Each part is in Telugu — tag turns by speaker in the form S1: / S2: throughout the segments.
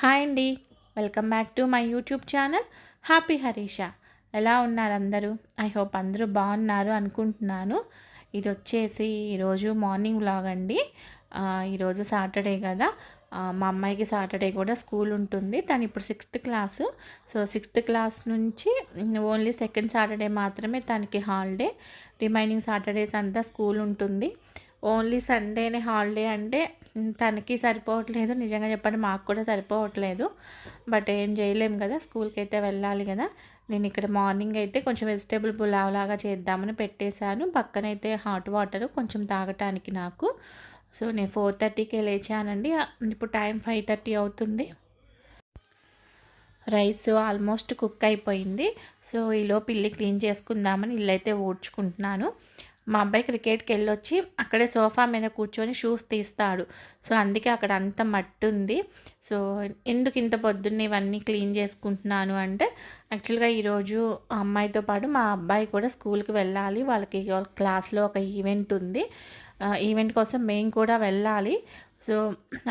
S1: హాయ్ అండి welcome back to my YouTube channel happy Harisha ఎలా ఉన్నారు అందరూ ఐ హోప్ అందరూ బాగున్నారు అనుకుంటున్నాను ఇది వచ్చేసి ఈరోజు మార్నింగ్ వ్లాగ్ అండి ఈరోజు సాటర్డే కదా మా అమ్మాయికి సాటర్డే కూడా స్కూల్ ఉంటుంది తను ఇప్పుడు sixth class so sixth class నుంచి ఓన్లీ సెకండ్ సాటర్డే మాత్రమే తనకి హాలిడే రిమైనింగ్ సాటర్డేస్ అంతా స్కూల్ ఉంటుంది ఓన్లీ సండేనే హాలిడే అంటే తనకి సరిపోవట్లేదు నిజంగా చెప్పండి మాకు కూడా సరిపోవట్లేదు బట్ ఏం చేయలేము కదా స్కూల్కి అయితే వెళ్ళాలి కదా నేను ఇక్కడ మార్నింగ్ అయితే కొంచెం వెజిటేబుల్ పులావ్ లాగా చేద్దామని పెట్టేశాను పక్కనైతే హాట్ వాటర్ కొంచెం తాగటానికి నాకు సో నేను ఫోర్ థర్టీకే లేచానండి ఇప్పుడు టైం ఫైవ్ థర్టీ అవుతుంది రైస్ ఆల్మోస్ట్ కుక్ అయిపోయింది సో ఈలో ఇల్లు క్లీన్ చేసుకుందామని ఇల్లైతే ఊడ్చుకుంటున్నాను మా అబ్బాయి క్రికెట్కి వెళ్ళొచ్చి అక్కడే సోఫా మీద కూర్చొని షూస్ తీస్తాడు సో అందుకే అక్కడ అంత మట్టి ఉంది సో ఎందుకు ఇంత పొద్దున్న ఇవన్నీ క్లీన్ చేసుకుంటున్నాను అంటే యాక్చువల్గా ఈరోజు అమ్మాయితో పాటు మా అబ్బాయి కూడా స్కూల్కి వెళ్ళాలి వాళ్ళకి క్లాస్లో ఒక ఈవెంట్ ఉంది ఈవెంట్ కోసం మేము కూడా వెళ్ళాలి సో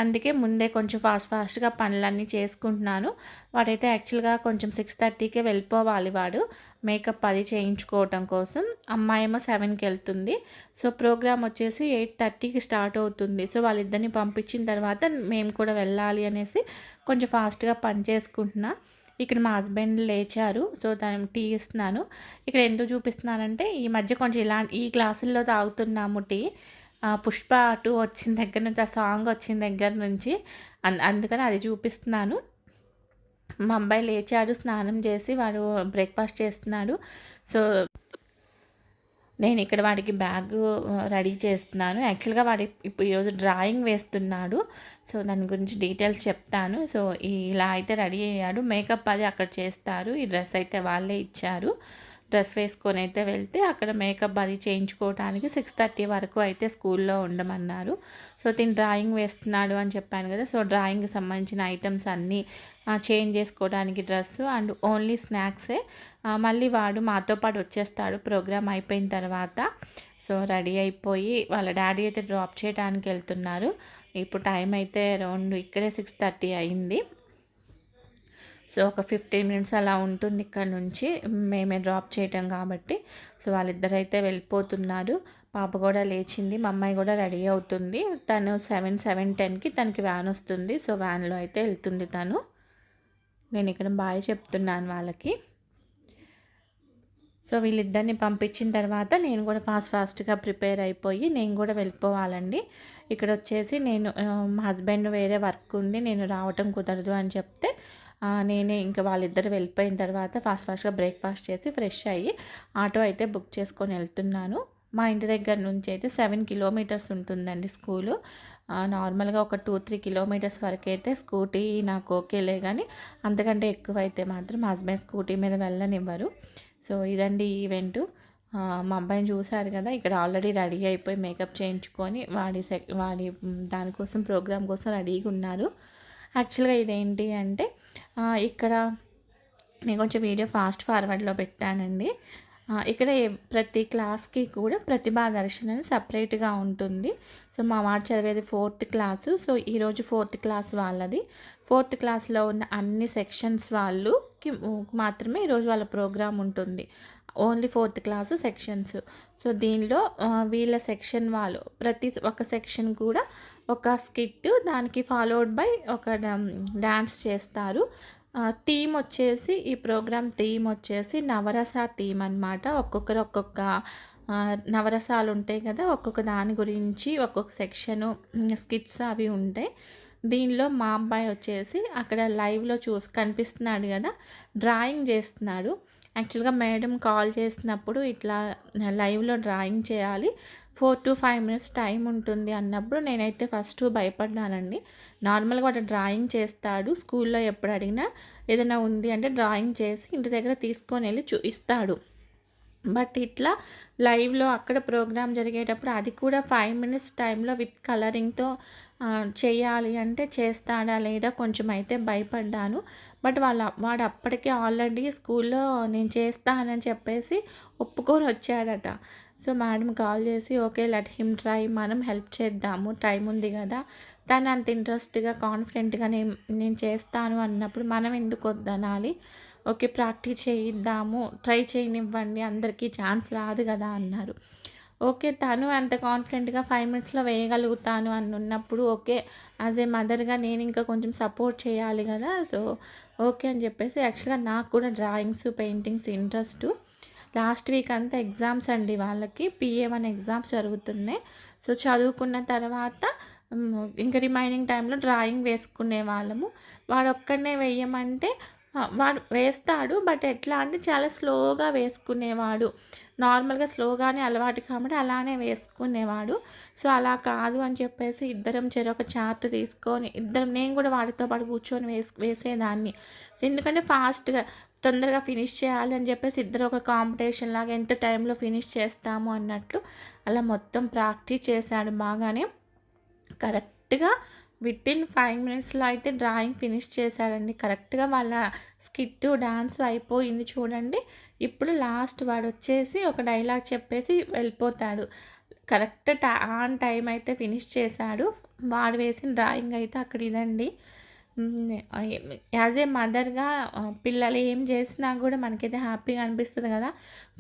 S1: అందుకే ముందే కొంచెం ఫాస్ట్ ఫాస్ట్గా పనులన్నీ చేసుకుంటున్నాను వాడైతే యాక్చువల్గా కొంచెం సిక్స్ థర్టీకే వెళ్ళిపోవాలి వాడు మేకప్ అది చేయించుకోవటం కోసం అమ్మాయి ఏమో సెవెన్కి వెళ్తుంది సో ప్రోగ్రామ్ వచ్చేసి ఎయిట్ థర్టీకి స్టార్ట్ అవుతుంది సో వాళ్ళిద్దరిని పంపించిన తర్వాత మేము కూడా వెళ్ళాలి అనేసి కొంచెం ఫాస్ట్గా పని చేసుకుంటున్నా ఇక్కడ మా హస్బెండ్ లేచారు సో దాని టీ ఇస్తున్నాను ఇక్కడ ఎందుకు చూపిస్తున్నానంటే ఈ మధ్య కొంచెం ఇలా ఈ గ్లాసుల్లో తాగుతున్నాము టీ పుష్ప టూ వచ్చిన దగ్గర నుంచి ఆ సాంగ్ వచ్చిన దగ్గర నుంచి అందుకని అది చూపిస్తున్నాను మా అబ్బాయి లేచాడు స్నానం చేసి వాడు బ్రేక్ఫాస్ట్ చేస్తున్నాడు సో నేను ఇక్కడ వాడికి బ్యాగ్ రెడీ చేస్తున్నాను యాక్చువల్గా వాడి ఇప్పుడు ఈరోజు డ్రాయింగ్ వేస్తున్నాడు సో దాని గురించి డీటెయిల్స్ చెప్తాను సో ఇలా అయితే రెడీ అయ్యాడు మేకప్ అది అక్కడ చేస్తారు ఈ డ్రెస్ అయితే వాళ్ళే ఇచ్చారు డ్రెస్ వేసుకొని అయితే వెళ్తే అక్కడ మేకప్ అది చేయించుకోవడానికి సిక్స్ థర్టీ వరకు అయితే స్కూల్లో ఉండమన్నారు సో తిని డ్రాయింగ్ వేస్తున్నాడు అని చెప్పాను కదా సో డ్రాయింగ్కి సంబంధించిన ఐటమ్స్ అన్నీ చేంజ్ చేసుకోవడానికి డ్రెస్ అండ్ ఓన్లీ స్నాక్సే మళ్ళీ వాడు మాతో పాటు వచ్చేస్తాడు ప్రోగ్రామ్ అయిపోయిన తర్వాత సో రెడీ అయిపోయి వాళ్ళ డాడీ అయితే డ్రాప్ చేయడానికి వెళ్తున్నారు ఇప్పుడు టైం అయితే రౌండ్ ఇక్కడే సిక్స్ థర్టీ అయింది సో ఒక ఫిఫ్టీన్ మినిట్స్ అలా ఉంటుంది ఇక్కడ నుంచి మేమే డ్రాప్ చేయటం కాబట్టి సో వాళ్ళిద్దరైతే వెళ్ళిపోతున్నారు పాప కూడా లేచింది మా అమ్మాయి కూడా రెడీ అవుతుంది తను సెవెన్ సెవెన్ టెన్కి తనకి వ్యాన్ వస్తుంది సో వ్యాన్లో అయితే వెళ్తుంది తను నేను ఇక్కడ బాగా చెప్తున్నాను వాళ్ళకి సో వీళ్ళిద్దరిని పంపించిన తర్వాత నేను కూడా ఫాస్ట్ ఫాస్ట్గా ప్రిపేర్ అయిపోయి నేను కూడా వెళ్ళిపోవాలండి ఇక్కడ వచ్చేసి నేను మా హస్బెండ్ వేరే వర్క్ ఉంది నేను రావటం కుదరదు అని చెప్తే నేనే ఇంకా వాళ్ళిద్దరు వెళ్ళిపోయిన తర్వాత ఫాస్ట్ ఫాస్ట్గా బ్రేక్ఫాస్ట్ చేసి ఫ్రెష్ అయ్యి ఆటో అయితే బుక్ చేసుకొని వెళ్తున్నాను మా ఇంటి దగ్గర నుంచి అయితే సెవెన్ కిలోమీటర్స్ ఉంటుందండి స్కూలు నార్మల్గా ఒక టూ త్రీ కిలోమీటర్స్ వరకు అయితే స్కూటీ నాకు ఓకేలే కానీ అంతకంటే ఎక్కువ అయితే మాత్రం హస్బెండ్ స్కూటీ మీద వెళ్ళనివ్వరు సో ఇదండి ఈవెంట్ మా అబ్బాయిని చూశారు కదా ఇక్కడ ఆల్రెడీ రెడీ అయిపోయి మేకప్ చేయించుకొని వాడి సె వాడి దానికోసం ప్రోగ్రామ్ కోసం రెడీగా ఉన్నారు యాక్చువల్గా ఇదేంటి అంటే ఇక్కడ నేను కొంచెం వీడియో ఫాస్ట్ ఫార్వర్డ్లో పెట్టానండి ఇక్కడ ప్రతి క్లాస్కి కూడా ప్రతిభా దర్శన సపరేట్గా ఉంటుంది సో మా వాడు చదివేది ఫోర్త్ క్లాసు సో ఈరోజు ఫోర్త్ క్లాస్ వాళ్ళది ఫోర్త్ క్లాస్లో ఉన్న అన్ని సెక్షన్స్ వాళ్ళుకి మాత్రమే ఈరోజు వాళ్ళ ప్రోగ్రాం ఉంటుంది only fourth class sections so దీనిలో వీళ్ళ సెక్షన్ వాళ్ళు ప్రతి ఒక సెక్షన్ కూడా ఒక స్కిట్ దానికి ఫాలోడ్ బై ఒక డ్యాన్స్ చేస్తారు థీమ్ వచ్చేసి ఈ ప్రోగ్రామ్ థీమ్ వచ్చేసి నవరస థీమ్ అనమాట ఒక్కొక్కరు ఒక్కొక్క నవరసాలు ఉంటాయి కదా ఒక్కొక్క దాని గురించి ఒక్కొక్క సెక్షను స్కిట్స్ అవి ఉంటాయి దీనిలో మా అబ్బాయి వచ్చేసి అక్కడ లైవ్లో చూసి కనిపిస్తున్నాడు కదా డ్రాయింగ్ చేస్తున్నాడు యాక్చువల్గా మేడం కాల్ చేసినప్పుడు ఇట్లా లైవ్లో డ్రాయింగ్ చేయాలి four to five minutes time ఉంటుంది అన్నప్పుడు నేనైతే ఫస్ట్ భయపడ్డానండి నార్మల్గా వాడు డ్రాయింగ్ చేస్తాడు స్కూల్లో ఎప్పుడు అడిగినా ఏదైనా ఉంది అంటే డ్రాయింగ్ చేసి ఇంటి దగ్గర తీసుకొని వెళ్ళి చూపిస్తాడు బట్ ఇట్లా లైవ్లో అక్కడ ప్రోగ్రామ్ జరిగేటప్పుడు అది కూడా ఫైవ్ మినిట్స్ టైంలో విత్ కలరింగ్తో చేయాలి అంటే చేస్తాడా లేదా కొంచెం అయితే భయపడ్డాను బట్ వాళ్ళ వాడు అప్పటికే ఆల్రెడీ స్కూల్లో నేను చేస్తానని చెప్పేసి ఒప్పుకొని వచ్చాడట సో మేడం కాల్ చేసి ఓకే లెట్ హిమ్ ట్రై మనం హెల్ప్ చేద్దాము టైం ఉంది కదా తను అంత ఇంట్రెస్ట్గా కాన్ఫిడెంట్గా నేను నేను చేస్తాను అన్నప్పుడు మనం ఎందుకు వద్దనాలి ఓకే ప్రాక్టీస్ చేయిద్దాము ట్రై చేయనివ్వండి అందరికీ ఛాన్స్ రాదు కదా అన్నారు ఓకే తను అంత కాన్ఫిడెంట్గా ఫైవ్ మినిట్స్లో వేయగలుగుతాను అని ఉన్నప్పుడు ఓకే యాజ్ ఏ మదర్గా నేను ఇంకా కొంచెం సపోర్ట్ చేయాలి కదా సో ఓకే అని చెప్పేసి యాక్చువల్గా నాకు కూడా drawings paintings interest last week అంతా ఎగ్జామ్స్ అండి వాళ్ళకి పిఏ వన్ ఎగ్జామ్స్ జరుగుతున్నాయి సో చదువుకున్న తర్వాత ఇంకా రిమైనింగ్ టైంలో డ్రాయింగ్ వేసుకునే వాళ్ళము వాడు ఒక్కడనే వేయమంటే వాడు వేస్తాడు బట్ ఎట్లా అంటే చాలా స్లోగా వేసుకునేవాడు నార్మల్గా స్లోగానే అలవాటు కాబట్టి అలానే వేసుకునేవాడు సో అలా కాదు అని చెప్పేసి ఇద్దరం చెరొక చార్ట్ తీసుకొని ఇద్దరం నేను కూడా వాడితో పాటు కూర్చొని వేసు వేసేదాన్ని ఎందుకంటే ఫాస్ట్గా తొందరగా ఫినిష్ చేయాలి అని చెప్పేసి ఇద్దరు ఒక కాంపిటీషన్ లాగా ఎంత టైంలో ఫినిష్ చేస్తాము అన్నట్లు అలా మొత్తం ప్రాక్టీస్ చేశాడు బాగానే కరెక్ట్గా విత్ ఇన్ ఫైవ్ మినిట్స్లో అయితే డ్రాయింగ్ ఫినిష్ చేశారండి కరెక్ట్గా వాళ్ళ స్కిట్ డాన్స్ అయిపోయింది చూడండి ఇప్పుడు లాస్ట్ వాడు వచ్చేసి ఒక డైలాగ్ చెప్పేసి వెళ్ళిపోతాడు కరెక్ట్ ఆన్ టైం అయితే ఫినిష్ చేశాడు వాడు వేసిన డ్రాయింగ్ అయితే అక్కడ ఇదండి యాజ్ ఏ మదర్గా పిల్లలు ఏం చేసినా కూడా మనకైతే హ్యాపీగా అనిపిస్తుంది కదా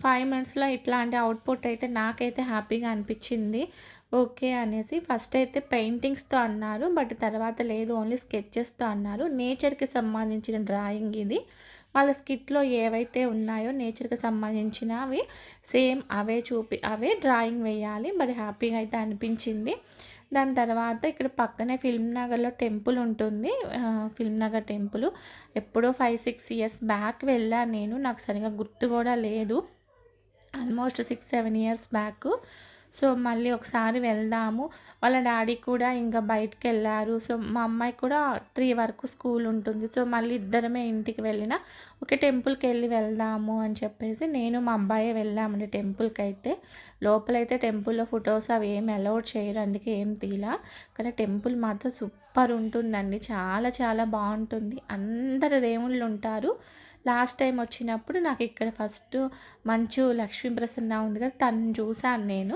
S1: ఫైవ్ మంత్స్లో ఇట్లాంటి అవుట్పుట్ అయితే నాకైతే హ్యాపీగా అనిపించింది ఓకే అనేసి ఫస్ట్ అయితే పెయింటింగ్స్తో అన్నారు బట్ తర్వాత లేదు ఓన్లీ స్కెచెస్తో అన్నారు నేచర్కి సంబంధించిన డ్రాయింగ్ ఇది వాళ్ళ స్కిట్లో ఏవైతే ఉన్నాయో నేచర్కి సంబంధించిన అవి సేమ్ అవే చూపి అవే డ్రాయింగ్ వేయాలి బట్ హ్యాపీగా అయితే అనిపించింది దాని తర్వాత ఇక్కడ పక్కనే ఫిల్మ్ నగర్లో టెంపుల్ ఉంటుంది ఫిల్మ్ నగర్ టెంపుల్ ఎప్పుడో ఫైవ్ సిక్స్ ఇయర్స్ బ్యాక్ వెళ్ళాను నేను నాకు సరిగా గుర్తు కూడా లేదు almost six seven years back so మళ్ళీ ఒకసారి వెళ్దాము వాళ్ళ డాడీ కూడా ఇంకా బయటకు వెళ్ళారు సో మా అమ్మాయి కూడా త్రీ వరకు స్కూల్ ఉంటుంది సో మళ్ళీ ఇద్దరమే ఇంటికి వెళ్ళిన ఒకే టెంపుల్కి వెళ్ళి వెళ్దాము అని చెప్పేసి నేను మా అబ్బాయి వెళ్ళామండి టెంపుల్కి అయితే లోపలైతే టెంపుల్లో ఫొటోస్ అవి ఏం అలౌడ్ చేయరు అందుకే ఏం తీలా కానీ టెంపుల్ మాత్రం సూపర్ ఉంటుందండి చాలా చాలా బాగుంటుంది అందరు దేవుళ్ళు ఉంటారు లాస్ట్ టైం వచ్చినప్పుడు నాకు ఇక్కడ ఫస్ట్ మంచు లక్ష్మీప్రసన్న ఉంది కదా తను చూశాను నేను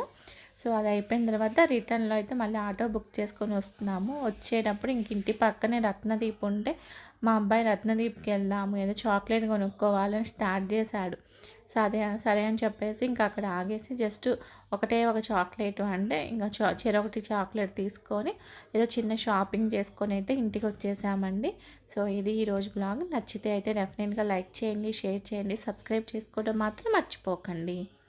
S1: సో అది అయిపోయిన తర్వాత రిటర్న్లో అయితే మళ్ళీ ఆటో బుక్ చేసుకొని వస్తున్నాము వచ్చేటప్పుడు ఇంక ఇంటి పక్కనే రత్నదీప్ ఉంటే మా అబ్బాయి రత్నదీప్కి వెళ్దాము ఏదో చాక్లెట్ కొనుక్కోవాలని స్టార్ట్ చేశాడు సరే సరే అని చెప్పేసి ఇంకా అక్కడ ఆగేసి జస్ట్ ఒకటే ఒక చాక్లెట్ అంటే ఇంకా చా చెరొకటి చాక్లెట్ తీసుకొని ఏదో చిన్న షాపింగ్ చేసుకొని అయితే ఇంటికి వచ్చేసామండి సో ఇది ఈరోజు బ్లాగ్ నచ్చితే అయితే డెఫినెట్గా లైక్ చేయండి షేర్ చేయండి సబ్స్క్రైబ్ చేసుకోవడం మాత్రం మర్చిపోకండి